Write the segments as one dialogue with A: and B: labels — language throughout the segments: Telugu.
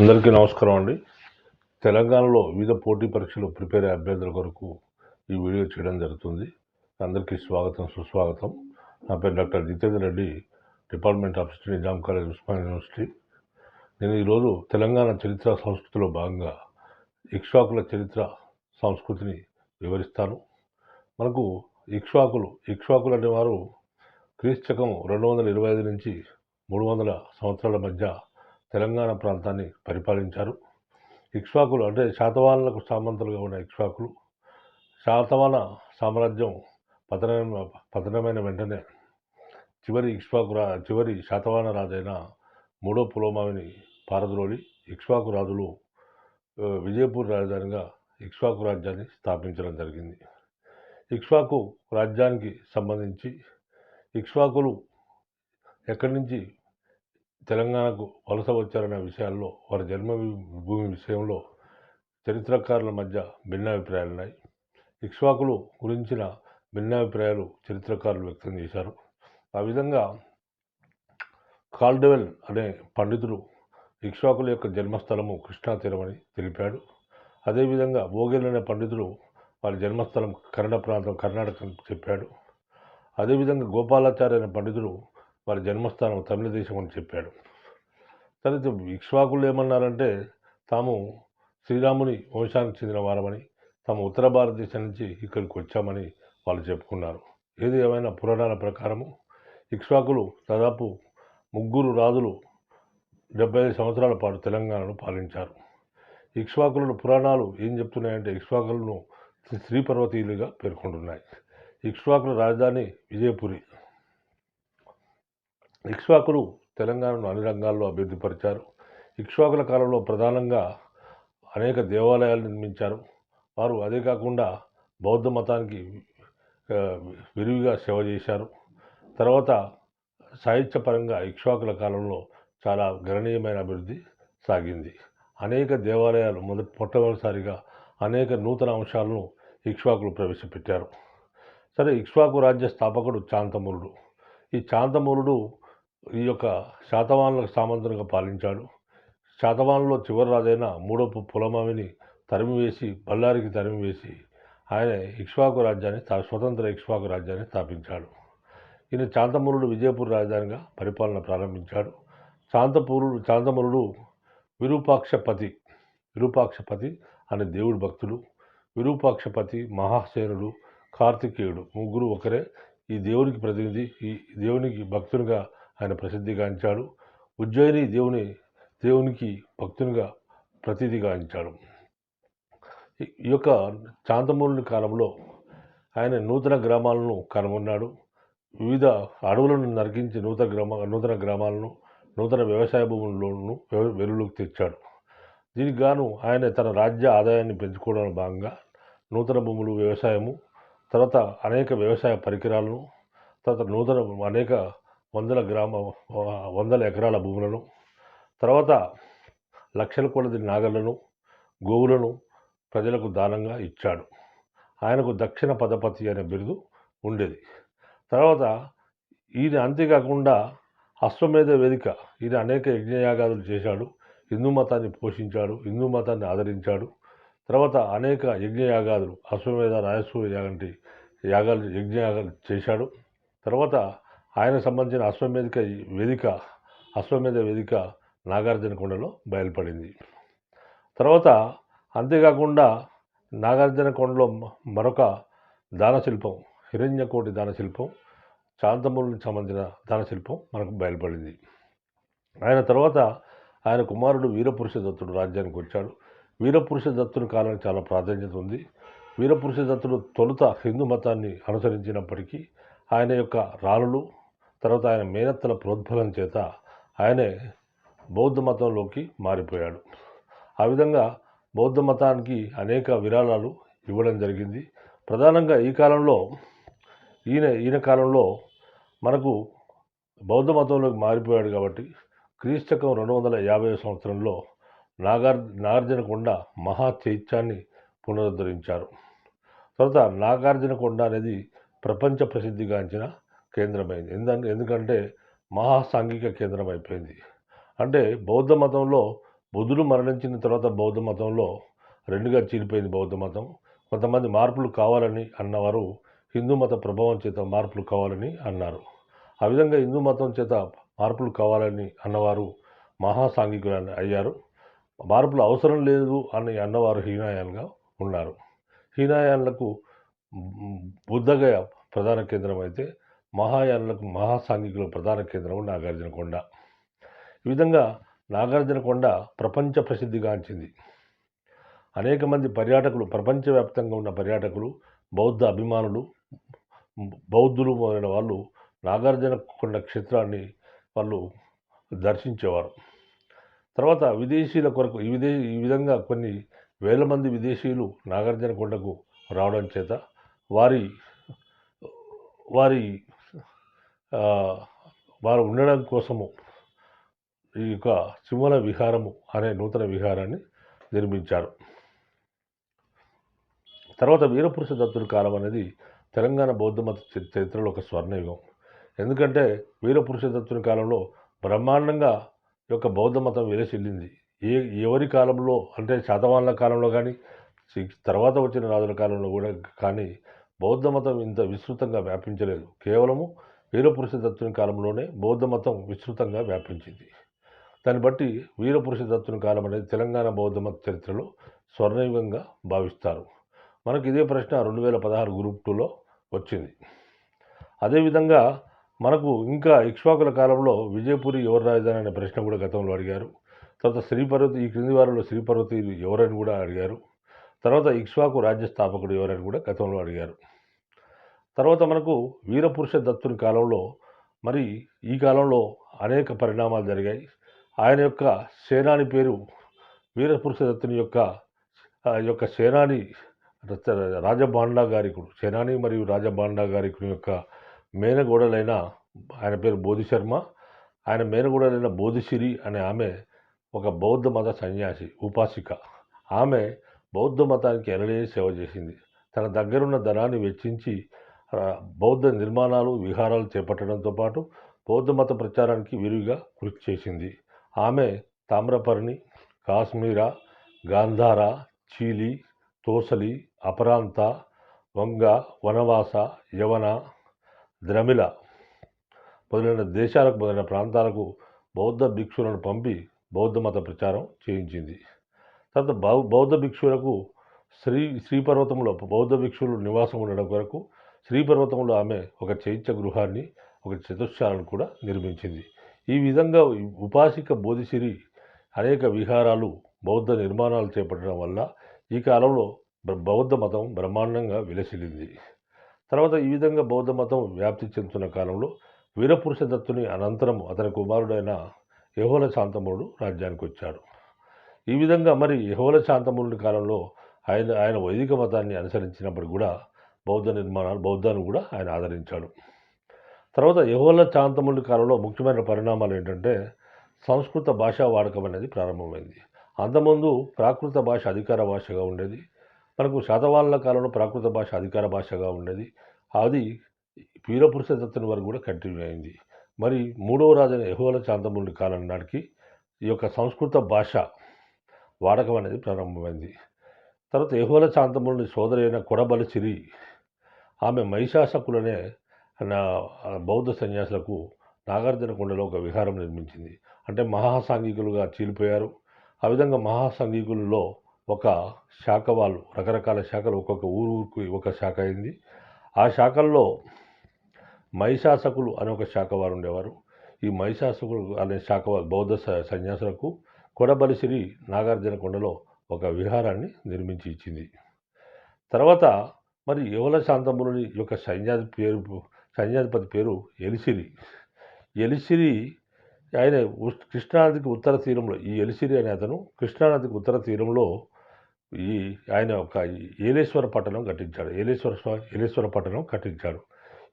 A: అందరికీ నమస్కారం అండి. తెలంగాణలో వివిధ పోటీ పరీక్షలు ప్రిపేర్ అయ్యే అభ్యర్థుల కొరకు ఈ వీడియో చేయడం జరుగుతుంది. అందరికీ స్వాగతం సుస్వాగతం. నా పేరు doctor Jitender Reddy department of history Nizam college Osman university. నేను ఈరోజు తెలంగాణ చరిత్ర సంస్కృతిలో భాగంగా ఇక్ష్వాకుల చరిత్ర సంస్కృతిని వివరిస్తాను. మనకు ఇక్ష్వాకులు ఇక్ష్వాకులు అనేవారు క్రీస్తకం రెండు వందల ఇరవై ఐదు నుంచి మూడు వందల సంవత్సరాల మధ్య తెలంగాణ ప్రాంతాన్ని పరిపాలించారు. ఇక్ష్వాకులు అంటే శాతవాహనులకు సామంతులుగా ఉన్న ఇక్ష్వాకులు. శాతవాహన సామ్రాజ్యం పతన పతనమైన వెంటనే చివరి ఇక్ష్వాకు రా చివరి శాతవాహన రాజైన మూడో పులోమావిని పారద్రోలి ఇక్ష్వాకు రాజులు విజయపూర్ రాజధానిగా ఇక్ష్వాకు రాజ్యాన్ని స్థాపించడం జరిగింది. ఇక్ష్వాకు రాజ్యానికి సంబంధించి ఇక్ష్వాకులు ఎక్కడి నుంచి తెలంగాణకు వలస వచ్చారనే విషయాల్లో వారి జన్మ భూమి విషయంలో చరిత్రకారుల మధ్య భిన్నాభిప్రాయాలు ఉన్నాయి ఇక్ష్వాకులు గురించిన భిన్నాభిప్రాయాలు చరిత్రకారులు వ్యక్తం చేశారు. ఆ విధంగా కాల్డెవెల్ అనే పండితుడు ఇక్ష్వాకుల యొక్క జన్మస్థలము కృష్ణా తీరమని తెలిపాడు. అదేవిధంగా ఓగెల్ అనే పండితుడు వారి జన్మస్థలం కన్నడ ప్రాంతం కర్ణాటక చెప్పాడు. అదేవిధంగా గోపాలాచార్య అనే పండితుడు వారి జన్మస్థానం తమిళ దేశం అని చెప్పాడు. తర్వాత ఇక్ష్వాకులు ఏమన్నారంటే తాము శ్రీరాముని వంశానికి చెందిన వారమని తాము ఉత్తర భారతదేశం నుంచి ఇక్కడికి వచ్చామని వాళ్ళు చెప్పుకున్నారు. ఏది ఏమైనా పురాణాల ప్రకారము ఇక్ష్వాకులు దాదాపు ముగ్గురు రాజులు డెబ్బై ఐదు సంవత్సరాల పాటు తెలంగాణను పాలించారు. ఇక్ష్వాకులను పురాణాలు ఏం చెప్తున్నాయంటే ఇక్ష్వాకులను శ్రీ పర్వతీయులుగా పేర్కొంటున్నాయి. ఇక్ష్వాకుల రాజధాని విజయపురి. ఇక్ష్వాకులు తెలంగాణను అన్ని రంగాల్లో అభివృద్ధిపరిచారు ఇక్ష్వాకుల కాలంలో ప్రధానంగా అనేక దేవాలయాలు నిర్మించారు. వారు అదే కాకుండా బౌద్ధ మతానికి విరివిగా సేవ చేశారు. తర్వాత సాహిత్యపరంగా ఇక్ష్వాకుల కాలంలో చాలా గణనీయమైన అభివృద్ధి సాగింది. అనేక దేవాలయాలు మొదటి మొట్టమొదటిసారిగా అనేక నూతన అంశాలను ఇక్ష్వాకులు ప్రవేశపెట్టారు. సరే ఇక్ష్వాకు రాజ్య స్థాపకుడు చాంతమూరుడు. ఈ చాంతమూరుడు ఈ యొక్క శాతవాహనులకు సామంతునిగా పాలించాడు. శాతవాహనులో చివరి రాజైన మూడో పు- పులమావిని తరిమివేసి బళ్ళారికి తరిమివేసి ఆయన ఇక్ష్వాకు రాజ్యాన్ని స్వతంత్ర ఇక్ష్వాకు రాజ్యాన్ని స్థాపించాడు. ఈయన చాంతమూరుడు విజయపూర్ రాజధానిగా పరిపాలన ప్రారంభించాడు. చాంతపూరుడు చాంతమూరుడు విరూపాక్షపతి విరూపాక్షపతి అనే దేవుడి భక్తుడు విరూపాక్షపతి మహాసేనుడు కార్తికేయుడు ముగ్గురు ఒకరే. ఈ దేవునికి ప్రతినిధి ఈ దేవునికి భక్తునిగా ఆయన ప్రసిద్ధిగాంచాడు ఉజ్జయిని దేవుని దేవునికి భక్తునిగా ప్రతిధిగాంచాడు ఈ- ఈ యొక్క చాంతమూరుని కాలంలో ఆయన నూతన గ్రామాలను కనుగొన్నాడు. వివిధ అడవులను నరికించి నూతన గ్రామ నూతన గ్రామాలను నూతన వ్యవసాయ భూములను వెలుగులోకి తెచ్చాడు. దీనికి గాను ఆయన తన రాజ్య ఆదాయాన్ని పెంచుకోవడంలో భాగంగా నూతన భూములు వ్యవసాయము తర్వాత అనేక వ్యవసాయ పరికరాలను తర్వాత నూతన అనేక వందల గ్రామ వందల ఎకరాల భూములను తర్వాత లక్షల కొలది నాగళ్ళను గోవులను ప్రజలకు దానంగా ఇచ్చాడు. ఆయనకు దక్షిణ పదపతి అనే బిరుదు ఉండేది. తర్వాత ఈయన అంతేకాకుండా అశ్వమేధ వేదిక ఈయన అనేక యజ్ఞయాగాదులు చేశాడు. హిందూ మతాన్ని పోషించాడు హిందూ మతాన్ని ఆదరించాడు. తర్వాత అనేక యజ్ఞయాగాదులు అశ్వమేధ రాజసూయ యాగంటి యాగాలు యజ్ఞయాగాలు చేశాడు. తర్వాత ఆయన సంబంధించిన అశ్వమేధిక వేదిక అశ్వమేధ వేదిక నాగార్జునకొండలో బయలుపడింది. తర్వాత అంతేకాకుండా నాగార్జునకొండలో కొండలో మరొక దానశిల్పం హిరణ్యకోటి దానశిల్పం శాంతమూరునికి సంబంధించిన దానశిల్పం మనకు బయలుపడింది. ఆయన తర్వాత ఆయన కుమారుడు వీరపురుష దత్తుడు రాజ్యానికి వచ్చాడు. వీరపురుష దత్తుని కాలానికి చాలా ప్రాధాన్యత ఉంది. వీరపురుష దత్తుడు తొలుత హిందూ మతాన్ని అనుసరించినప్పటికీ ఆయన యొక్క రాణులు తర్వాత ఆయన మేనత్తల ప్రోద్బలం చేత ఆయనే బౌద్ధ మతంలోకి మారిపోయాడు. ఆ విధంగా బౌద్ధ మతానికి అనేక విరాళాలు ఇవ్వడం జరిగింది. ప్రధానంగా ఈ కాలంలో ఈయన ఈయన కాలంలో మనకు బౌద్ధ మతంలోకి మారిపోయాడు కాబట్టి క్రీస్తకం రెండు వందల యాభై సంవత్సరంలో నాగార్ నాగార్జునకొండ మహా చైత్యాన్ని పునరుద్ధరించారు. తర్వాత నాగార్జునకొండ అనేది ప్రపంచ ప్రసిద్ధిగాంచిన కేంద్రమైంది. ఎందుకంటే ఎందుకంటే మహా సాంఘిక కేంద్రం అయిపోయింది అంటే బౌద్ధ మతంలో బుద్ధుడు మరణించిన తర్వాత బౌద్ధ మతంలో రెండుగా చీలిపోయింది బౌద్ధ మతం. కొంతమంది మార్పులు కావాలని అన్నవారు హిందూ మత ప్రభావం చేత మార్పులు కావాలని అన్నారు. ఆ విధంగా హిందూ మతం చేత మార్పులు కావాలని అన్నవారు మహాసాంఘికులు అయ్యారు. మార్పులు అవసరం లేదు అని అన్నవారు హీనాయాలుగా ఉన్నారు. హీనాయాలకు బుద్ధగయ ప్రధాన కేంద్రం అయితే మహాయానులకు మహాసాంఘికుల ప్రధాన కేంద్రం నాగార్జునకొండ ఈ విధంగా నాగార్జునకొండ ప్రపంచ ప్రసిద్ధిగాంచింది అనేక మంది పర్యాటకులు ప్రపంచవ్యాప్తంగా ఉన్న పర్యాటకులు బౌద్ధ అభిమానులు బౌద్ధులు మొదలైన వాళ్ళు నాగార్జునకొండ క్షేత్రాన్ని వాళ్ళు దర్శించేవారు. తర్వాత విదేశీయుల కొరకు ఈ విదే ఈ విధంగా కొన్ని వేల మంది విదేశీయులు నాగార్జునకొండకు రావడం చేత వారి వారి వారు ఉండడం కోసము ఈ యొక్క సింహల విహారము అనే నూతన విహారాన్ని నిర్మించారు. తర్వాత వీరపురుష దత్తుడి కాలం అనేది తెలంగాణ బౌద్ధ మత చరిత్రలో ఒక స్వర్ణయుగం. ఎందుకంటే వీరపురుష దత్తుని కాలంలో బ్రహ్మాండంగా ఈ యొక్క బౌద్ధ మతం విలసిల్లింది. ఏ ఎవరి కాలంలో అంటే శాతవాహనుల కాలంలో కానీ తర్వాత వచ్చిన రాజుల కాలంలో కూడా కానీ బౌద్ధ మతం ఇంత విస్తృతంగా వ్యాపించలేదు. కేవలము వీరపురుష దత్తుని కాలంలోనే బౌద్ధ మతం విస్తృతంగా వ్యాపించింది. దాన్ని బట్టి వీరపురుష దత్తుని కాలం అనేది తెలంగాణ బౌద్ధ మత చరిత్రలో స్వర్ణయుగంగా భావిస్తారు. మనకి ఇదే ప్రశ్న రెండు వేల పదహారు గ్రూప్ టూలో వచ్చింది. అదేవిధంగా మనకు ఇంకా ఇక్ష్వాకుల కాలంలో విజయపురి ఎవరు రాజధాని అనే ప్రశ్న కూడా గతంలో అడిగారు. తర్వాత శ్రీపర్వతి ఈ క్రింది వారిలో శ్రీపర్వతి ఎవరని కూడా అడిగారు. తర్వాత ఇక్ష్వాకు రాజ్య స్థాపకుడు ఎవరని కూడా గతంలో అడిగారు. తర్వాత మనకు వీరపురుష దత్తుని కాలంలో మరి ఈ కాలంలో అనేక పరిణామాలు జరిగాయి. ఆయన యొక్క సేనాని పేరు వీరపురుష దత్తుని యొక్క ఆ యొక్క సేనాని రాజభాండాగారికుడు సేనాని మరియు రాజభాండాగారికుని యొక్క మేనగోడలైన ఆయన పేరు బోధిశర్మ ఆయన మేనగోడలైన బోధిసిరి అనే ఆమె ఒక బౌద్ధ మత సన్యాసి ఉపాసిక. ఆమె బౌద్ధ మతానికి ఎనలేని సేవ చేసింది. తన దగ్గరున్న ధనాన్ని వెచ్చించి బౌద్ధ నిర్మాణాలు విహారాలు చేపట్టడంతో పాటు బౌద్ధ మత ప్రచారానికి విరివిగా కృషి చేసింది. ఆమె తామ్రపర్ణి కాశ్మీర గాంధార చీలి తోసలి అపరాంత వంగ వనవాస యవన ద్రమిళ మొదలైన దేశాలకు మొదలైన ప్రాంతాలకు బౌద్ధ భిక్షులను పంపి బౌద్ధ మత ప్రచారం చేయించింది. తర్వాత బౌ- బౌద్ధ భిక్షులకు శ్రీ శ్రీపర్వతంలో బౌద్ధ భిక్షులు నివాసం ఉండడం కొరకు శ్రీపర్వతంలో ఆమె ఒక చైత్య గృహాన్ని ఒక చతుశాలను కూడా నిర్మించింది. ఈ విధంగా ఉపాసిక బోధిసిరి అనేక విహారాలు బౌద్ధ నిర్మాణాలు చేపట్టడం వల్ల ఈ కాలంలో బౌద్ధ మతం బ్రహ్మాండంగా విలసిల్లింది. తర్వాత ఈ విధంగా బౌద్ధ మతం వ్యాప్తి చెందుతున్న కాలంలో వీరపురుష దత్తుని అనంతరం అతని కుమారుడైన యహోల శాంతముడు రాజ్యానికి వచ్చాడు. ఈ విధంగా మరి యహోల శాంతముడి కాలంలో ఆయన ఆయన వైదిక మతాన్ని అనుసరించినప్పుడు కూడా బౌద్ధ నిర్మాణాలు బౌద్ధాన్ని కూడా ఆయన ఆదరించాడు. తర్వాత యహోల శాంతముడి కాలంలో ముఖ్యమైన పరిణామాలు ఏంటంటే సంస్కృత భాషా వాడకం అనేది ప్రారంభమైంది. అంతకుముందు ప్రాకృత భాష అధికార భాషగా ఉండేది. మనకు శాతవాహనుల కాలంలో ప్రాకృత భాష అధికార భాషగా ఉండేది. అది వీరపురుషదత్తుని వరకు కూడా కంటిన్యూ అయింది. మరి మూడవ రాజైన యహోల శాంతముడి కాలం నాటికి ఈ యొక్క సంస్కృత భాష వాడకం అనేది ప్రారంభమైంది. తర్వాత యహోల శాంతముడి సోదరైన కొడబలిసిరి ఆమె మహిషాసకులనే నా బౌద్ధ సన్యాసులకు నాగార్జునకొండలో ఒక విహారం నిర్మించింది. అంటే మహాసాంఘికులుగా చీలిపోయారు. ఆ విధంగా మహాసాంఘికులలో ఒక శాఖ వాళ్ళు రకరకాల శాఖలు ఒక్కొక్క ఊరుకు ఒక శాఖ అయింది. ఆ శాఖల్లో మహిషాసకులు అనే ఒక శాఖ వారు ఉండేవారు. ఈ మహిషాసకులు అనే శాఖ వారు బౌద్ధ సన్యాసులకు కొడబలిసిరి నాగార్జునకొండలో ఒక విహారాన్ని నిర్మించి ఇచ్చింది. తర్వాత మరి యువల శాంతముని యొక్క సైన్యాధి పేరు సైన్యాధిపతి పేరు ఎలిసిరి. ఎలిసిరి ఆయన కృష్ణానదికి ఉత్తర తీరంలో ఈ ఎలిసిరి అనే అతను కృష్ణానదికి ఉత్తర తీరంలో ఈ ఆయన ఒక ఏలేశ్వర పట్టణం కట్టించాడు. ఏలేశ్వర స్వామి ఏలేశ్వర పట్టణం కట్టించాడు.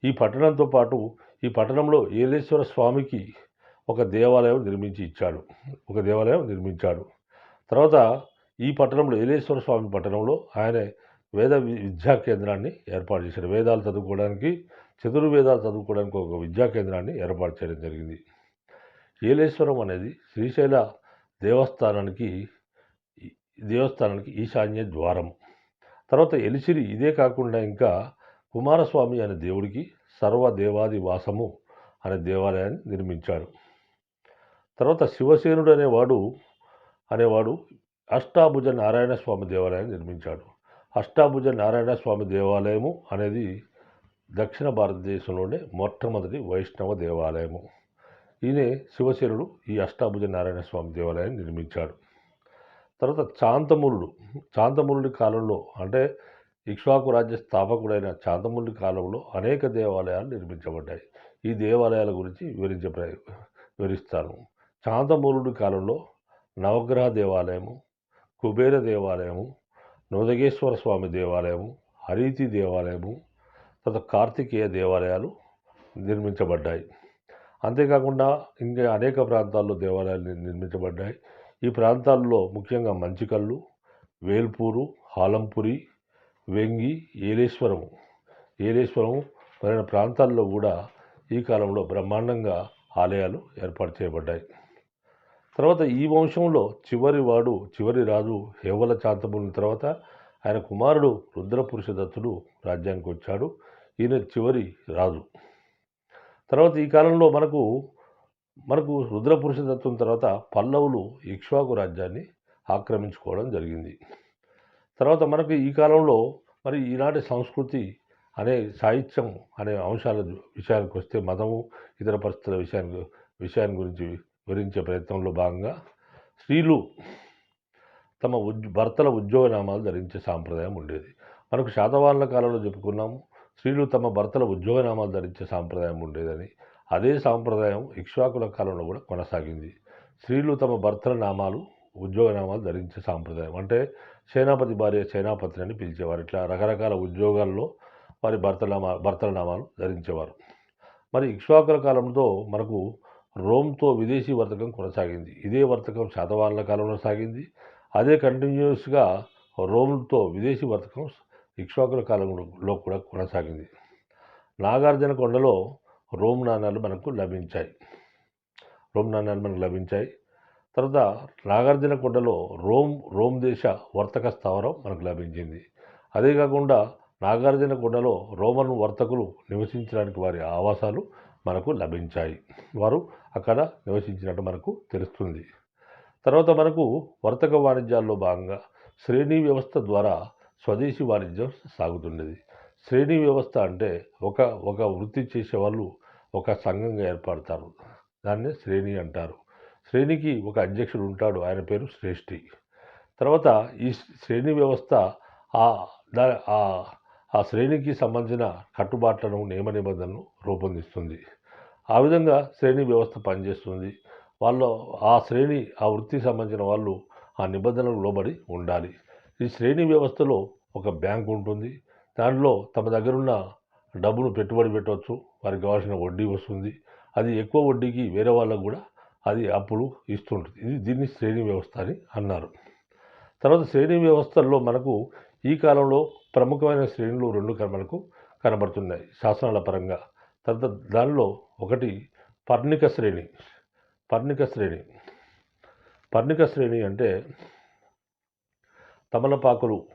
A: ఈ పట్టణంతో పాటు ఈ పట్టణంలో ఏలేశ్వర స్వామికి ఒక దేవాలయం నిర్మించి ఇచ్చాడు. ఒక దేవాలయం నిర్మించాడు. తర్వాత ఈ పట్టణంలో ఏలేశ్వర స్వామి పట్టణంలో ఆయన వేద వి- విద్యా కేంద్రాన్ని ఏర్పాటు చేశారు. వేదాలు చదువుకోవడానికి చతుర్వేదాలు చదువుకోవడానికి ఒక విద్యా కేంద్రాన్ని ఏర్పాటు చేయడం జరిగింది. ఏలేశ్వరం అనేది శ్రీశైల దేవస్థానానికి దేవస్థానానికి ఈశాన్య ద్వారం. తర్వాత ఎలిసిరి ఇదే కాకుండా ఇంకా కుమారస్వామి అనే దేవుడికి సర్వ దేవాది వాసము అనే దేవాలయాన్ని నిర్మించాడు తర్వాత శివసేనుడు అనేవాడు అనేవాడు అష్టాభుజ నారాయణ స్వామి దేవాలయాన్ని నిర్మించాడు. అష్టాభుజ నారాయణ స్వామి దేవాలయము అనేది దక్షిణ భారతదేశంలోనే మొట్టమొదటి వైష్ణవ దేవాలయము. ఈయనే శివశరుడు ఈ అష్టాభుజ నారాయణ స్వామి దేవాలయాన్ని నిర్మించాడు. తర్వాత చాంతమూలుడు చాంతమూలుడి కాలంలో అంటే ఇక్ష్వాకు రాజ్య స్థాపకుడైన చాంతమూలుడి కాలంలో అనేక దేవాలయాలు నిర్మించబడ్డాయి. ఈ దేవాలయాల గురించి వివరించే వివరిస్తాను. చాంతమూలుడి కాలంలో నవగ్రహ దేవాలయము కుబేర దేవాలయము నోదగేశ్వర స్వామి దేవాలయము హరీతి దేవాలయము తర్వాత కార్తికేయ దేవాలయాలు నిర్మించబడ్డాయి. అంతేకాకుండా ఇంకా అనేక ప్రాంతాల్లో దేవాలయాలు నిర్మించబడ్డాయి. ఈ ప్రాంతాల్లో ముఖ్యంగా మంచికల్లు వేల్పూరు హాలంపురి వెంగి ఏలేశ్వరము. ఏలేశ్వరము మొదలైన ప్రాంతాల్లో కూడా ఈ కాలంలో బ్రహ్మాండంగా ఆలయాలు ఏర్పాటు చేయబడ్డాయి. తర్వాత ఈ వంశంలో చివరి వాడు చివరి రాజు హేవల చాంతముని తర్వాత ఆయన కుమారుడు రుద్రపురుషదత్తుడు రాజ్యానికి వచ్చాడు. ఈయన చివరి రాజు. తర్వాత ఈ కాలంలో మనకు మనకు రుద్రపురుషదత్తుని తర్వాత పల్లవులు ఇక్ష్వాకు రాజ్యాన్ని ఆక్రమించుకోవడం జరిగింది. తర్వాత మనకు ఈ కాలంలో మరి ఈనాటి సంస్కృతి అనే సాహిత్యం అనే అంశాల విషయానికి వస్తే మతము ఇతర పరిస్థితుల విషయానికి విషయాన్ని గురించి వివరించే ప్రయత్నంలో భాగంగా స్త్రీలు తమ ఉద్ భర్తల ఉద్యోగ నామాలు ధరించే సాంప్రదాయం ఉండేది. మనకు శాతవాహనుల కాలంలో చెప్పుకున్నాము స్త్రీలు తమ భర్తల ఉద్యోగ నామాలు ధరించే సాంప్రదాయం ఉండేదని. అదే సాంప్రదాయం ఇక్ష్వాకుల కాలంలో కూడా కొనసాగింది. స్త్రీలు తమ భర్తల నామాలు ఉద్యోగ నామాలు ధరించే సాంప్రదాయం. అంటే సేనాపతి భార్య సేనాపతిని అని పిలిచేవారు. ఇట్లా రకరకాల ఉద్యోగాల్లో వారి భర్తల నామా భర్తల నామాలు ధరించేవారు. మరి ఇక్ష్వాకుల కాలంలో మనకు రోమ్తో విదేశీ వర్తకం కొనసాగింది. ఇదే వర్తకం శాతవాహనుల కాలంలో సాగింది. అదే కంటిన్యూస్గా రోమ్తో విదేశీ వర్తకం ఇక్ష్వాకుల కాలంలో కూడా కొనసాగింది. నాగార్జున కొండలో రోమ్ నాణాలు మనకు లభించాయి. రోమ్ నాణ్యాలు మనకు లభించాయి. తర్వాత నాగార్జున కొండలో రోమ్ రోమ్ దేశ వర్తక స్థావరం మనకు లభించింది. అదే కాకుండా నాగార్జున కొండలో రోమన్ వర్తకులు నివసించడానికి వారి ఆవాసాలు మనకు లభించాయి. వారు అక్కడ నివసించినట్టు మనకు తెలుస్తుంది. తర్వాత మనకు వర్తక వాణిజ్యాల్లో భాగంగా శ్రేణి వ్యవస్థ ద్వారా స్వదేశీ వాణిజ్యం సాగుతున్నది. శ్రేణి వ్యవస్థ అంటే ఒక ఒక వృత్తి చేసే వాళ్ళు ఒక సంఘంగా ఏర్పడతారు. దాన్నే శ్రేణి అంటారు. శ్రేణికి ఒక అధ్యక్షుడు ఉంటాడు. ఆయన పేరు శ్రేష్ఠి. తర్వాత ఈ శ్రేణి వ్యవస్థ ఆ దా ఆ శ్రేణికి సంబంధించిన కట్టుబాట్లను నియమ నిబంధనలు రూపొందిస్తుంది. ఆ విధంగా శ్రేణి వ్యవస్థ పనిచేస్తుంది. వాళ్ళు ఆ శ్రేణి ఆ వృత్తికి సంబంధించిన వాళ్ళు ఆ నిబంధనలకు లోబడి ఉండాలి. ఈ శ్రేణి వ్యవస్థలో ఒక బ్యాంక్ ఉంటుంది. దానిలో తమ దగ్గరున్న డబ్బును పెట్టుబడి పెట్టవచ్చు వారికి కావాల్సిన వడ్డీ వస్తుంది. అది ఎక్కువ వడ్డీకి వేరే వాళ్ళకు కూడా అది అప్పులు ఇస్తుంటుంది. ఇది దీన్ని శ్రేణి వ్యవస్థ అని అన్నారు. తర్వాత శ్రేణి వ్యవస్థల్లో మనకు ఈ కాలంలో ప్రముఖమైన శ్రేణులు రెండు కర్మలకు కనబడుతున్నాయి. శాసనాల పరంగా తర్వాత దానిలో ఒకటి పర్ణిక శ్రేణి. పర్ణిక శ్రేణి. పర్ణిక శ్రేణి అంటే తమలపాకులు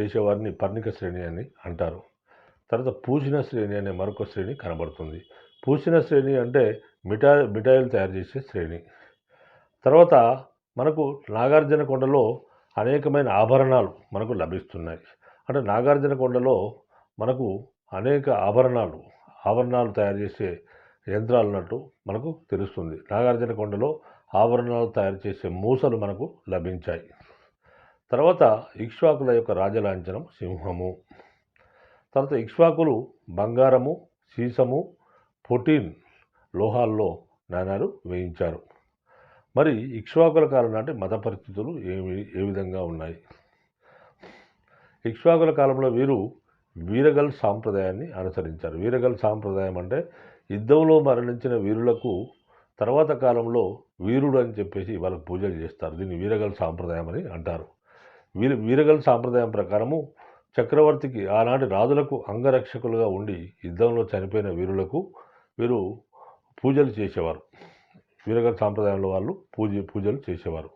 A: చేసేవారిని పర్ణిక శ్రేణి అని అంటారు. తర్వాత పూసిన శ్రేణి అనే మరొక శ్రేణి కనబడుతుంది. పూసిన శ్రేణి అంటే మిఠా మిఠాయిలు తయారు చేసే శ్రేణి. తర్వాత మనకు నాగార్జున కొండలో అనేకమైన ఆభరణాలు మనకు లభిస్తున్నాయి. అంటే నాగార్జున కొండలో మనకు అనేక ఆభరణాలు ఆభరణాలు తయారు చేసే యంత్రాలు ఉన్నట్టు మనకు తెలుస్తుంది. నాగార్జున కొండలో ఆభరణాలు తయారు చేసే మూసలు మనకు లభించాయి. తర్వాత ఇక్ష్వాకుల యొక్క రాజలాంఛనం సింహము. తర్వాత ఇక్ష్వాకులు బంగారము సీసము పొటీన్ లోహాల్లో నాణాలు వేయించారు. మరి ఇక్ష్వాకుల కాలం నాటి మత పరిస్థితులు ఏమి ఏ విధంగా ఉన్నాయి? ఇక్ష్వాకుల కాలంలో వీరు వీరగల్ సాంప్రదాయాన్ని అనుసరించారు. వీరగల్ సాంప్రదాయం అంటే యుద్ధంలో మరణించిన వీరులకు తర్వాత కాలంలో వీరుడు అని చెప్పేసి వాళ్ళకు పూజలు చేస్తారు. దీన్ని వీరగల్ సాంప్రదాయం అని అంటారు. వీర వీరగల్ సాంప్రదాయం ప్రకారము చక్రవర్తికి ఆనాటి రాజులకు అంగరక్షకులుగా ఉండి యుద్ధంలో చనిపోయిన వీరులకు వీరు పూజలు చేసేవారు. వీరగల్ సాంప్రదాయంలో వాళ్ళు పూజ పూజలు చేసేవారు.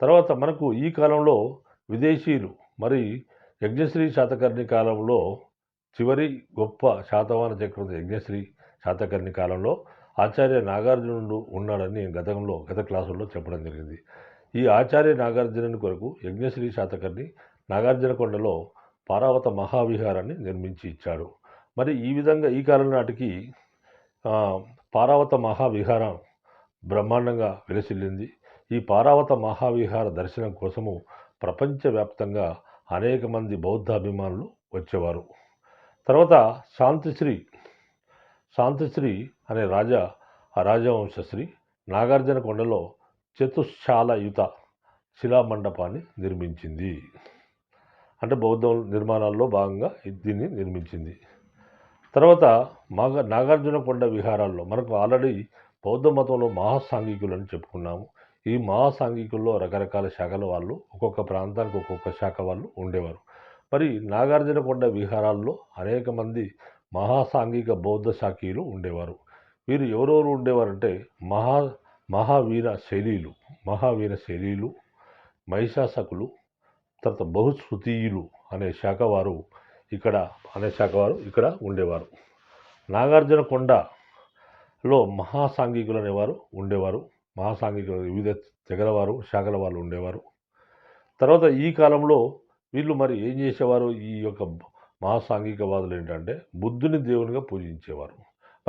A: తర్వాత మనకు ఈ కాలంలో విదేశీయులు మరి యజ్ఞశ్రీ శాతకర్ణి కాలంలో చివరి గొప్ప శాతవాన చక్రవర్తి యజ్ఞశ్రీ శాతకర్ణి కాలంలో ఆచార్య నాగార్జునుడు ఉన్నాడని గతంలో గత క్లాసుల్లో చెప్పడం జరిగింది. ఈ ఆచార్య నాగార్జునుని కొరకు యజ్ఞశ్రీ శాతకర్ణి నాగార్జునకొండలో పారావత మహావిహారాన్ని నిర్మించి ఇచ్చాడు. మరి ఈ విధంగా ఈ కాలం నాటికి పారావత మహావిహారం బ్రహ్మాండంగా విలసిల్లింది. ఈ పారావత మహావిహార దర్శనం కోసము ప్రపంచవ్యాప్తంగా అనేక మంది బౌద్ధ అభిమానులు వచ్చేవారు. తర్వాత శాంతిశ్రీ శాంతిశ్రీ అనే రాజా ఆ రాజవంశశ్రీ నాగార్జున కొండలో చతుశాలయుత శిలామండపాన్ని నిర్మించింది. అంటే బౌద్ధ నిర్మాణాల్లో భాగంగా దీన్ని నిర్మించింది. తర్వాత మాగ నాగార్జున కొండ విహారాల్లో మనకు ఆల్రెడీ బౌద్ధ మతంలో మహాసాంఘికులు అని చెప్పుకున్నాము. ఈ మహాసాంఘికుల్లో రకరకాల శాఖల వాళ్ళు ఒక్కొక్క ప్రాంతానికి ఒక్కొక్క శాఖ వాళ్ళు ఉండేవారు. మరి నాగార్జునకొండ విహారాల్లో అనేక మంది మహాసాంఘిక బౌద్ధ శాఖీయులు ఉండేవారు. వీరు ఎవరెవరు ఉండేవారంటే మహా మహావీర శైలీలు మహావీర శైలీలు మహిషాసకులు తర్వాత బహుశ్రుతీయులు అనే శాఖ వారు ఇక్కడ అనే శాఖ వారు ఇక్కడ ఉండేవారు. నాగార్జునకొండలో మహాసాంఘికులు అనేవారు ఉండేవారు. మహాసాంఘిక వివిధ తెగల వారు శాఖల వాళ్ళు ఉండేవారు. తర్వాత ఈ కాలంలో వీళ్ళు మరి ఏం చేసేవారు? ఈ యొక్క మహాసాంఘికవాదులు ఏంటంటే బుద్ధుని దేవునిగా పూజించేవారు.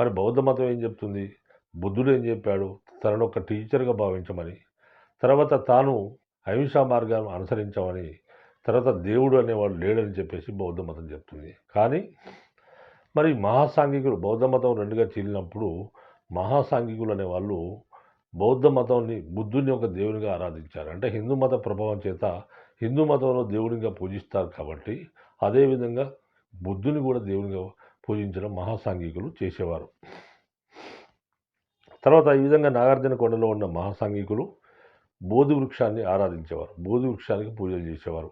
A: మరి బౌద్ధ మతం ఏం చెప్తుంది? బుద్ధుడు ఏం చెప్పాడు? తనను ఒక టీచర్గా భావించమని తర్వాత తాను అహింసా మార్గాన్ని అనుసరించమని తర్వాత దేవుడు అనేవాడు లేడని చెప్పేసి బౌద్ధ మతం చెప్తుంది. కానీ మరి మహాసాంఘికులు బౌద్ధ మతం రెండుగా చీలినప్పుడు మహాసాంఘికులు అనేవాళ్ళు బౌద్ధ మతాన్ని బుద్ధుని ఒక దేవునిగా ఆరాధించారు. అంటే హిందూ మత ప్రభావం చేత హిందూ మతంలో దేవునిగా పూజిస్తారు కాబట్టి అదేవిధంగా బుద్ధుని కూడా దేవునిగా పూజించడం మహాసాంఘికులు చేసేవారు. తర్వాత ఈ విధంగా నాగార్జున కొండలో ఉన్న మహాసాంఘికులు బోధి వృక్షాన్ని ఆరాధించేవారు. బోధి వృక్షానికి పూజలు చేసేవారు.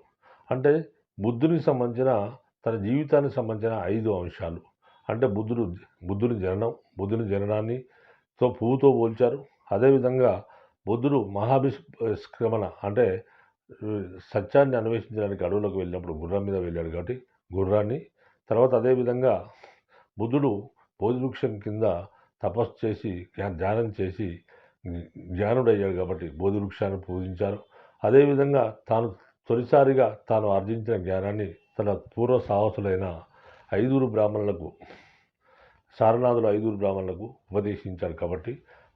A: అంటే బుద్ధునికి సంబంధించిన తన జీవితానికి సంబంధించిన ఐదు అంశాలు. అంటే బుద్ధుడు బుద్ధుని జననం బుద్ధుని జననాన్ని తో పువ్వుతో పోల్చారు. అదేవిధంగా బుద్ధుడు మహాభిష్క్రమణ అంటే సత్యాన్ని అన్వేషించడానికి అడవులకు వెళ్ళినప్పుడు గుర్రం మీద వెళ్ళాడు కాబట్టి గుర్రాన్ని. తర్వాత అదేవిధంగా బుద్ధుడు బోధివృక్షం కింద తపస్సు చేసి ధ్యానం చేసి జ్ఞానుడయ్యాడు కాబట్టి బోధివృక్షాన్ని పూజించారు. అదేవిధంగా తాను తొలిసారిగా తాను ఆర్జించిన జ్ఞానాన్ని తన పూర్వ సాహసులైన ఐదుగురు బ్రాహ్మణులకు సారనాథులు ఐదుగురు బ్రాహ్మణులకు ఉపదేశించారు కాబట్టి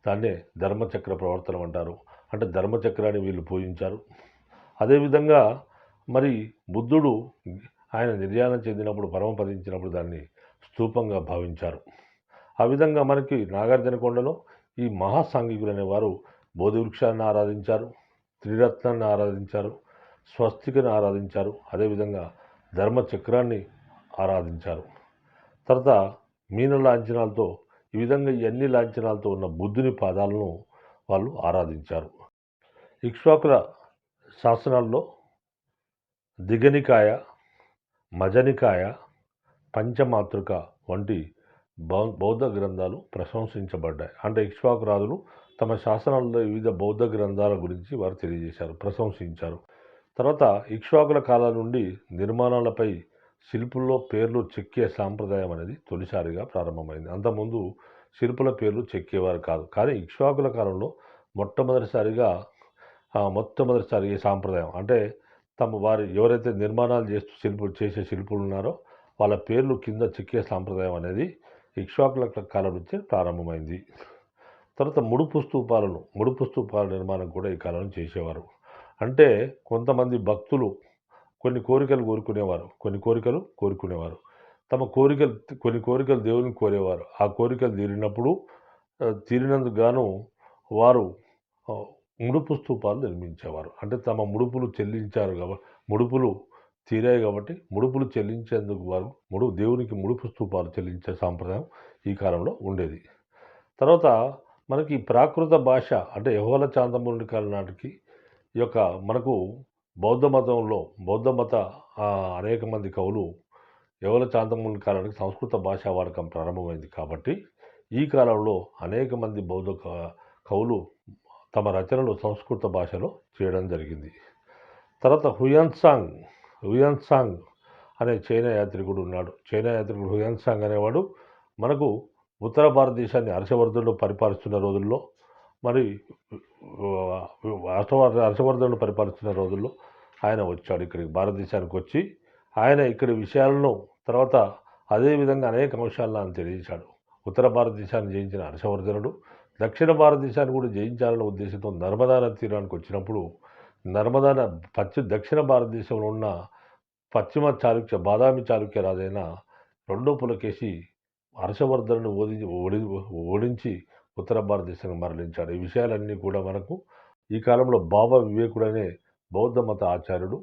A: దాన్నే ధర్మచక్ర ప్రవర్తనం అంటారు. అంటే ధర్మచక్రాన్ని వీళ్ళు పూజించారు. అదేవిధంగా మరి బుద్ధుడు ఆయన నిర్యాణం చెందినప్పుడు పరమపదించినప్పుడు దాన్ని స్తూపంగా భావించారు. ఆ విధంగా మనకి నాగార్జునకొండలో ఈ మహాసాంఘికులు అనేవారు బోధివృక్షాన్ని ఆరాధించారు త్రిరత్నాన్ని ఆరాధించారు స్వస్తికను ఆరాధించారు అదేవిధంగా ధర్మచక్రాన్ని ఆరాధించారు. తర్వాత మీనల అంచనాలతో ఈ విధంగా ఎన్ని లాంఛనాలతో ఉన్న బుద్ధుని పాదాలను వాళ్ళు ఆరాధించారు. ఇక్ష్వాకుల శాసనాల్లో దిగనికాయ మజనికాయ పంచమాతృక వంటి బౌ- బౌద్ధ గ్రంథాలు ప్రశంసించబడ్డాయి. అంటే ఇక్ష్వాకురాజులు తమ శాసనాల్లో వివిధ బౌద్ధ గ్రంథాల గురించి వారు తెలియజేశారు ప్రశంసించారు. తర్వాత ఇక్ష్వాకుల కాలం నుండి నిర్మాణాలపై శిల్పుల్లో పేర్లు చెక్కే సాంప్రదాయం అనేది తొలిసారిగా ప్రారంభమైంది. అంతకుముందు శిల్పుల పేర్లు చెక్కేవారు కాదు. కానీ ఇక్ష్వాకుల కాలంలో మొట్టమొదటిసారిగా మొట్టమొదటిసారి ఈ సాంప్రదాయం. అంటే తమ వారి ఎవరైతే నిర్మాణాలు చేస్తూ శిల్పులు చేసే శిల్పులు ఉన్నారో వాళ్ళ పేర్లు కింద చెక్కే సాంప్రదాయం అనేది ఇక్ష్వాకుల కాలం నుంచే ప్రారంభమైంది. తర్వాత ముడుపు స్తూపాలను ముడుపు స్తూపాల నిర్మాణం కూడా ఈ కాలంలో చేసేవారు. అంటే కొంతమంది భక్తులు కొన్ని కోరికలు కోరుకునేవారు. కొన్ని కోరికలు కోరుకునేవారు. తమ కోరికలు కొన్ని కోరికలు దేవుని కోరేవారు. ఆ కోరికలు తీరినప్పుడు తీరినందుకు గాను వారు ముడుపు స్తూపాలు నిర్మించేవారు. అంటే తమ ముడుపులు చెల్లించారు కాబట్టి ముడుపులు తీరాయి కాబట్టి ముడుపులు చెల్లించేందుకు వారు ముడు దేవునికి ముడుపు స్తూపాలు చెల్లించే సాంప్రదాయం ఈ కాలంలో ఉండేది. తర్వాత మనకి ప్రాకృత భాష అంటే యహోల చాందమూరుని కాలం నాటికి ఈ యొక్క మనకు బౌద్ధ మతంలో బౌద్ధ మత అనేక మంది కవులు యవల చాందముని కాలానికి సంస్కృత భాషా వాడకం ప్రారంభమైంది కాబట్టి ఈ కాలంలో అనేక మంది బౌద్ధ క- కవులు తమ రచనలు సంస్కృత భాషలో చేయడం జరిగింది. తర్వాత హుయన్సాంగ్ హుయన్సాంగ్ అనే చైనా యాత్రికుడు ఉన్నాడు. చైనా యాత్రికుడు హుయన్సాంగ్ అనేవాడు మనకు ఉత్తర భారతదేశాన్ని హర్షవర్ధుడు పరిపాలిస్తున్న రోజుల్లో మరి హర్షవర్ హర్షవర్ధనుడు పరిపాలించిన రోజుల్లో ఆయన వచ్చాడు ఇక్కడికి భారతదేశానికి వచ్చి ఆయన ఇక్కడి విషయాలను తర్వాత అదేవిధంగా అనేక అంశాలను ఆయన తెలియజేశాడు. ఉత్తర భారతదేశాన్ని జయించిన హర్షవర్ధనుడు దక్షిణ భారతదేశాన్ని కూడా జయించాలన్న ఉద్దేశంతో నర్మదా నది తీరానికి వచ్చినప్పుడు నర్మదా పశ్చిమ దక్షిణ భారతదేశంలో ఉన్న పశ్చిమ చాళుక్య బాదామి చాళుక్య రాజైన రెండో పులకేసి హర్షవర్ధనుడు ఓడించి ఓడించి ఉత్తర భారతదేశానికి మరలించాడు ఈ విషయాలన్నీ కూడా మనకు ఈ కాలంలో బాబా వివేకుడనే బౌద్ధ మత ఆచార్యుడు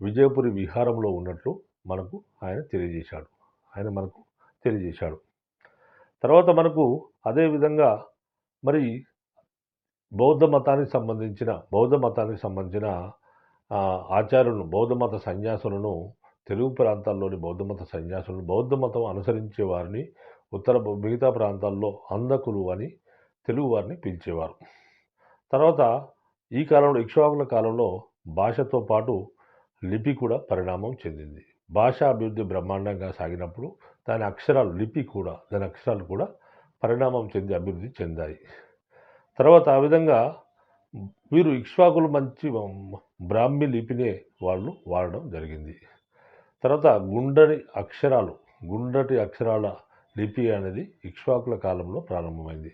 A: విజయపురి విహారంలో ఉన్నట్లు మనకు ఆయన తెలియజేశాడు. ఆయన మనకు తెలియజేశాడు. తర్వాత మనకు అదేవిధంగా మరి బౌద్ధ మతానికి సంబంధించిన బౌద్ధ మతానికి సంబంధించిన ఆచార్యులను బౌద్ధ మత సన్యాసులను తెలుగు ప్రాంతాల్లోని బౌద్ధ మత సన్యాసులను బౌద్ధ మతం అనుసరించే వారిని ఉత్తర మిగతా ప్రాంతాల్లో అందకులు అని తెలుగువారిని పిలిచేవారు. తర్వాత ఈ కాలంలో ఇక్ష్వాకుల కాలంలో భాషతో పాటు లిపి కూడా పరిణామం చెందింది. భాష అభివృద్ధి బ్రహ్మాండంగా సాగినప్పుడు దాని అక్షరాలు లిపి కూడా దాని అక్షరాలు కూడా పరిణామం చెంది అభివృద్ధి చెందాయి. తర్వాత ఆ విధంగా వీరు ఇక్ష్వాకులు మంచి బ్రాహ్మి లిపినే వాళ్ళు వాడడం జరిగింది. తర్వాత గుండని అక్షరాలు గుండటి అక్షరాల లిపి అనేది ఇక్ష్వాకుల కాలంలో ప్రారంభమైంది.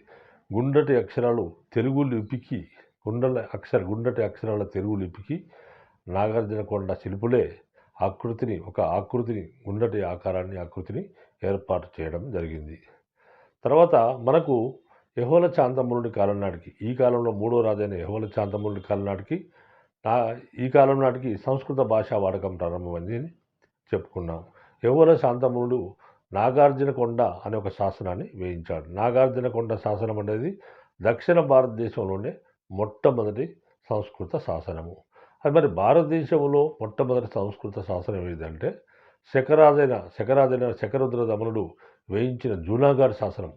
A: గుండటి అక్షరాలు తెలుగు లిపికి గుండల అక్షర గుండటి అక్షరాల తెలుగు లిపికి నాగార్జునకొండ శిల్పులే ఆకృతిని ఒక ఆకృతిని గుండటి ఆకారాన్ని ఆకృతిని ఏర్పాటు చేయడం జరిగింది. తర్వాత మనకు యహోల చాంతమునుడి కాలం నాటికి ఈ కాలంలో మూడో రాజైన యహోల చాంతమునుడి కాలం నాటికి నా ఈ కాలం నాటికి సంస్కృత భాషా వాడకం ప్రారంభమైంది అని చెప్పుకున్నాం. యహోల శాంతమునుడు నాగార్జునకొండ అనే ఒక శాసనాన్ని వేయించాడు. నాగార్జునకొండ శాసనం అనేది దక్షిణ భారతదేశంలోనే మొట్టమొదటి సంస్కృత శాసనము. అది మరి భారతదేశంలో మొట్టమొదటి సంస్కృత శాసనం ఏదంటే శకరాజైన శకరాజైన శకరుద్ర దమనుడు వేయించిన జూనాగఢ్ శాసనం.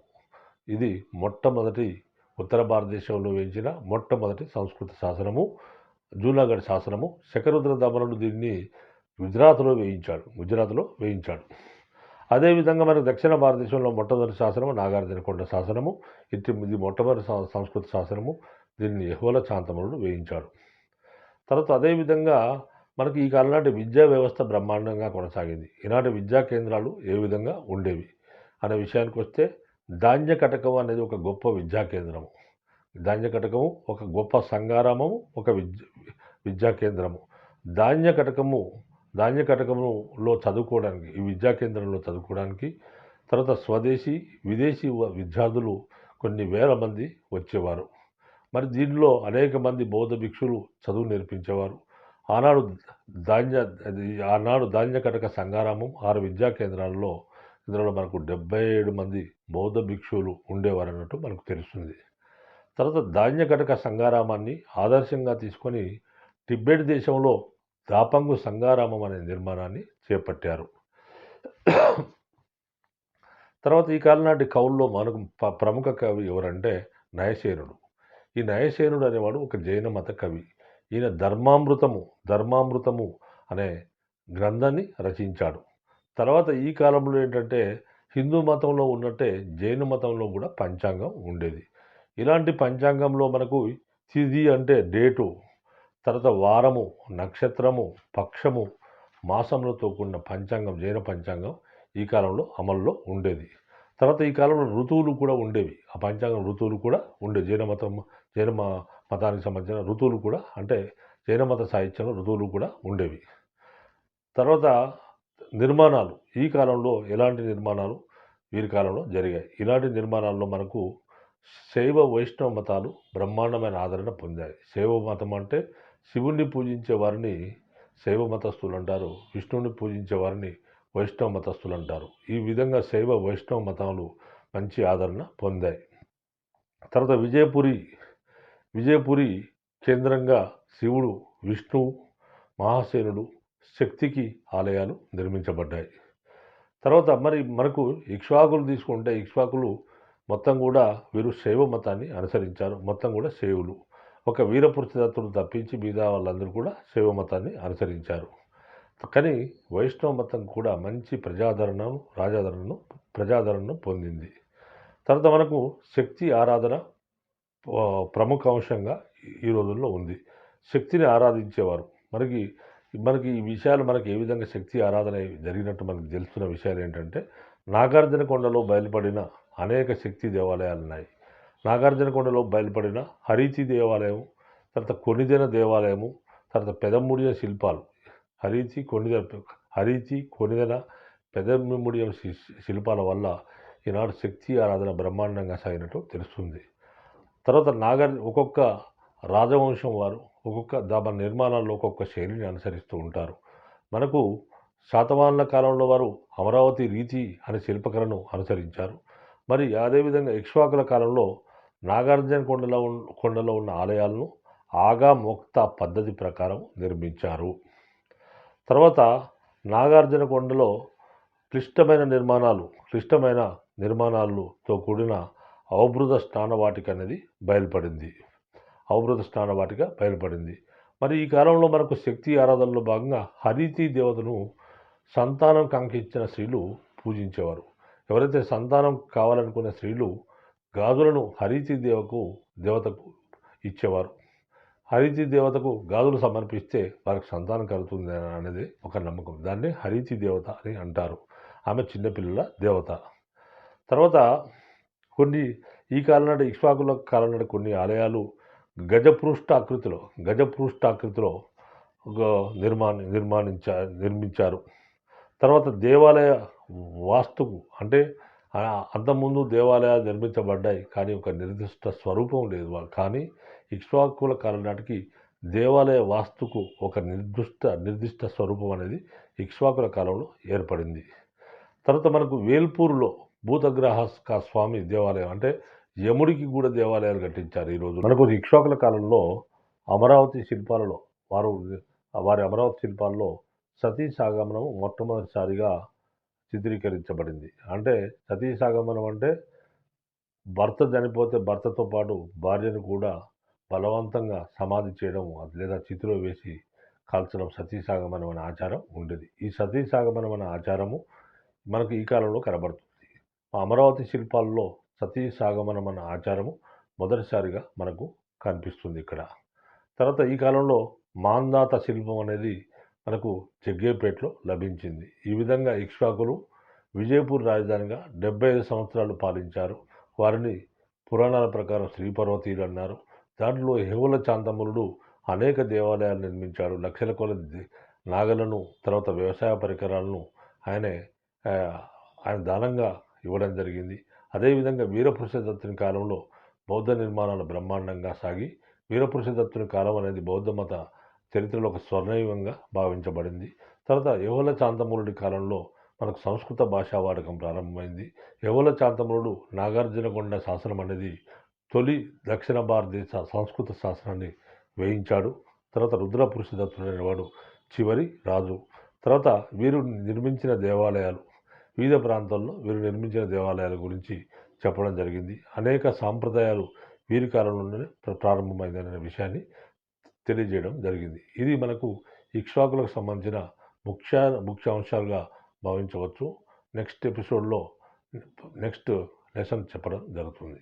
A: ఇది మొట్టమొదటి ఉత్తర భారతదేశంలో వేయించిన మొట్టమొదటి సంస్కృత శాసనము జూనాగఢ్ శాసనము. శకరుద్ర దమనుడు దీన్ని గుజరాత్లో వేయించాడు గుజరాత్లో వేయించాడు. అదేవిధంగా మనకు దక్షిణ భారతదేశంలో మొట్టమొదటి శాసనము నాగార్జునకొండ శాసనము ఇది ఇది మొట్టమొదటి సంస్కృత శాసనము దీన్ని యహోల శాంతమునుడు వేయించాడు. తర్వాత అదేవిధంగా మనకి ఈ కాలనాటి విద్యా వ్యవస్థ బ్రహ్మాండంగా కొనసాగింది. ఈనాటి విద్యా కేంద్రాలు ఏ విధంగా ఉండేవి అనే విషయానికి వస్తే ధాన్య కటకం అనేది ఒక గొప్ప విద్యా కేంద్రము. ధాన్య కటకము ఒక గొప్ప సంగారామము ఒక విద్య విద్యా కేంద్రము. ధాన్య కటకము ధాన్య కటకంలో చదువుకోవడానికి ఈ విద్యా కేంద్రంలో చదువుకోవడానికి తర్వాత స్వదేశీ విదేశీ వ- విద్యార్థులు కొన్ని వేల మంది వచ్చేవారు. మరి దీనిలో అనేక మంది బౌద్ధ భిక్షులు చదువు నేర్పించేవారు. ఆనాడు ధాన్య ఆనాడు ధాన్య కటక సంగారామం ఆరు విద్యా కేంద్రాల్లో ఇందులో మనకు డెబ్బై ఏడు మంది బౌద్ధ భిక్షువులు ఉండేవారు అన్నట్టు మనకు తెలుస్తుంది. తర్వాత ధాన్య కటక సంగారామాన్ని ఆదర్శంగా తీసుకొని టిబెట్ దేశంలో దాపంగు సంగారామం అనే నిర్మాణాన్ని చేపట్టారు. తర్వాత ఈ కాలనాటి కవుల్లో మనకు ప్రముఖ కవి ఎవరంటే నయసేనుడు. ఈ నయసేనుడు అనేవాడు ఒక జైన మత కవి. ఈయన ధర్మామృతము ధర్మామృతము అనే గ్రంథాన్ని రచించాడు. తర్వాత ఈ కాలంలో ఏంటంటే హిందూ మతంలో ఉన్నట్టే జైన మతంలో కూడా పంచాంగం ఉండేది. ఇలాంటి పంచాంగంలో మనకు తిది అంటే డేటు తర్వాత వారము నక్షత్రము పక్షము మాసములతో కూడిన పంచాంగం జైన పంచాంగం ఈ కాలంలో అమల్లో ఉండేది. తర్వాత ఈ కాలంలో ఋతువులు కూడా ఉండేవి. ఆ పంచాంగం ఋతువులు కూడా ఉండేవి జైన మతం జైన మ- మతానికి సంబంధించిన ఋతువులు కూడా అంటే జైన మత సాహిత్యంలో ఋతువులు కూడా ఉండేవి. తర్వాత నిర్మాణాలు. ఈ కాలంలో ఎలాంటి నిర్మాణాలు? వీరి కాలంలో జరిగాయి. ఇలాంటి నిర్మాణాల్లో మనకు శైవ వైష్ణవ మతాలు బ్రహ్మాండమైన ఆదరణ పొందాయి. శైవ మతం అంటే శివుణ్ణి పూజించే వారిని శైవ మతస్థులు అంటారు విష్ణువుని పూజించే వారిని వైష్ణవ మతస్థులు అంటారు. ఈ విధంగా శైవ వైష్ణవ మతాలు మంచి ఆదరణ పొందాయి. తర్వాత విజయపురి విజయపురి కేంద్రంగా శివుడు విష్ణువు మహాసేనుడు శక్తికి ఆలయాలు నిర్మించబడ్డాయి. తర్వాత మరి మనకు ఇక్ష్వాకులు తీసుకుంటే ఇక్ష్వాకులు మొత్తం కూడా వీరు శైవ మతాన్ని అనుసరించారు. మొత్తం కూడా శైవులు. ఒక వీరపురుషదత్తుడు తప్పించి మిగతా వాళ్ళందరూ కూడా శైవ మతాన్ని అనుసరించారు. కానీ వైష్ణవ మతం కూడా మంచి ప్రజాదరణను రాజాదరణను ప్రజాదరణను పొందింది. తర్వాత మనకు శక్తి ఆరాధన ప్రముఖ అంశంగా ఈ రోజుల్లో ఉంది. శక్తిని ఆరాధించేవారు. మనకి మనకి ఈ విషయాలు మనకి ఏ విధంగా శక్తి ఆరాధన జరిగినట్టు మనకు తెలుస్తున్న విషయాలు ఏంటంటే నాగార్జున కొండలో బయలుపడిన అనేక శక్తి దేవాలయాలు ఉన్నాయి నాగార్జునకొండలో బయలుపడిన హరీచి దేవాలయం తర్వాత కొనిదెన దేవాలయము తర్వాత పెదముడియ శిల్పాలు. హరీచి కొనిదెన హరీచి కొనిదెన పెదముడియ శి- శిల్పాల వల్ల ఈనాడు శక్తి ఆరాధన బ్రహ్మాండంగా సాగినట్టు తెలుస్తుంది. తర్వాత నాగర్ ఒక్కొక్క రాజవంశం వారు ఒక్కొక్క దాని నిర్మాణాల్లో ఒక్కొక్క శైలిని అనుసరిస్తూ ఉంటారు. మనకు శాతవాహనుల కాలంలో వారు అమరావతి రీతి అనే శిల్పకళను అనుసరించారు. మరి అదేవిధంగా ఇక్ష్వాకుల కాలంలో నాగార్జున కొండలో కొండలో ఉన్న ఆలయాలను ఆగా ముక్త పద్ధతి ప్రకారం నిర్మించారు. తర్వాత నాగార్జున కొండలో క్లిష్టమైన నిర్మాణాలు క్లిష్టమైన నిర్మాణాలతో కూడిన అవబృత స్నానవాటిక అనేది బయలుపడింది. అవబృత స్నానవాటిక బయలుపడింది. మరి ఈ కాలంలో మనకు శక్తి ఆరాధనలో భాగంగా హరితి దేవతను సంతానం కాంక్షించిన స్త్రీలు పూజించేవారు. ఎవరైతే సంతానం కావాలనుకునే స్త్రీలు గాజులను హరితి దేవకు దేవతకు ఇచ్చేవారు. హరితి దేవతకు గాజులు సమర్పిస్తే వారికి సంతానం కలుగుతుంది అనేది ఒక నమ్మకం. దాన్ని హరితి దేవత అని అంటారు. ఆమె చిన్నపిల్లల దేవత. తర్వాత కొన్ని ఈ కాలం నాటి ఇక్ష్వాకుల కొన్ని ఆలయాలు గజపృష్ఠ ఆకృతిలో ఆకృతిలో నిర్మాణ నిర్మాణించ నిర్మించారు. తర్వాత దేవాలయ వాస్తుకు అంటే అంతకుముందు దేవాలయాలు నిర్మించబడ్డాయి కానీ ఒక నిర్దిష్ట స్వరూపం లేదు. కానీ ఇక్ష్వాకుల కాలం నాటికి దేవాలయ వాస్తుకు ఒక నిర్దిష్ట నిర్దిష్ట స్వరూపం అనేది ఇక్ష్వాకుల కాలంలో ఏర్పడింది. తర్వాత మనకు వేల్పూర్లో భూతగ్రహ స్వామి దేవాలయం అంటే యముడికి కూడా దేవాలయాలు కట్టించారు ఈరోజు మనకు ఇక్ష్వాకుల కాలంలో అమరావతి శిల్పాలలో వారు వారి అమరావతి శిల్పాల్లో సతీ సాగమనం మొట్టమొదటిసారిగా చిత్రీకరించబడింది. అంటే సతీ సాగమనం అంటే భర్త చనిపోతే భర్తతో పాటు భార్యను కూడా బలవంతంగా సమాధి చేయడం లేదా చితిలో వేసి కాల్చడం సతీసాగమనం అనే ఆచారం ఉండేది. ఈ సతీ సాగమనం అనే ఆచారము మనకు ఈ కాలంలో కనబడుతుంది. అమరావతి శిల్పాల్లో సతీ సాగమనం అన్న ఆచారము మొదటిసారిగా మనకు కనిపిస్తుంది ఇక్కడ. తర్వాత ఈ కాలంలో మాందాత శిల్పం అనేది మనకు చెగ్గేపేటలో లభించింది. ఈ విధంగా ఇక్ష్వాకులు విజయపూర్ రాజధానిగా డెబ్బై ఐదు సంవత్సరాలు పాలించారు. వారిని పురాణాల ప్రకారం శ్రీపర్వతీయులు అన్నారు దాంట్లో హేవుల చాంతములుడు అనేక దేవాలయాలు నిర్మించాడు. లక్షల కొలది నాగలను తర్వాత వ్యవసాయ పరికరాలను ఆయనే ఆయన దానంగా ఇవ్వడం జరిగింది. అదేవిధంగా వీరపురుషదత్తుని కాలంలో బౌద్ధ నిర్మాణాలు బ్రహ్మాండంగా సాగి వీరపురుషదత్తుని కాలం అనేది బౌద్ధ మత చరిత్రలో ఒక స్వర్ణయుగంగా భావించబడింది. తర్వాత యవల చాంతమూరుడి కాలంలో మనకు సంస్కృత భాషా వాడకం ప్రారంభమైంది. యవల చాంతమూరుడు నాగార్జునకొండ శాసనం అనేది తొలి దక్షిణ భారతదేశ సంస్కృత శాసనాన్ని వేయించాడు. తర్వాత రుద్రపురుషదత్తుడు అనేవాడు చివరి రాజు. తర్వాత వీరు నిర్మించిన దేవాలయాలు వివిధ ప్రాంతాల్లో వీరు నిర్మించిన దేవాలయాల గురించి చెప్పడం జరిగింది. అనేక సాంప్రదాయాలు వీరి కాలంలోనే ప్ర- ప్రారంభమైందనే విషయాన్ని తెలియజేయడం జరిగింది. ఇది మనకు ఇక్ష్వాకులకు సంబంధించిన ముఖ్య ముఖ్య అంశాలుగా భావించవచ్చు. నెక్స్ట్ ఎపిసోడ్లో నెక్స్ట్ లెసన్ చెప్పడం జరుగుతుంది.